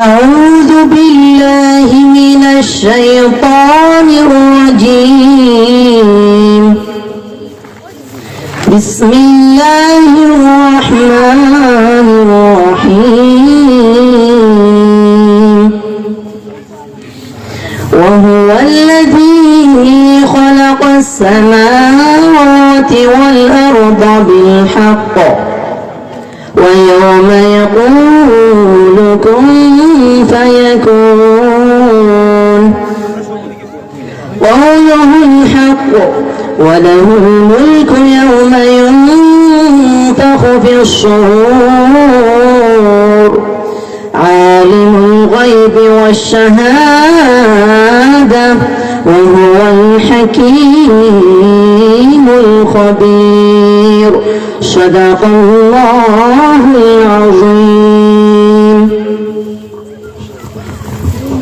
أعوذ بالله من الشيطان الرجيم. بسم الله الرحمن الرحيم. وهو الذي خلق السماوات والأرض بالحق. ويوم كن فيكون. قوله الحق وله الملك يوم ينفخ في الصور. عالم الغيب والشهادة وهو الحكيم الخبير. صدق الله العظيم.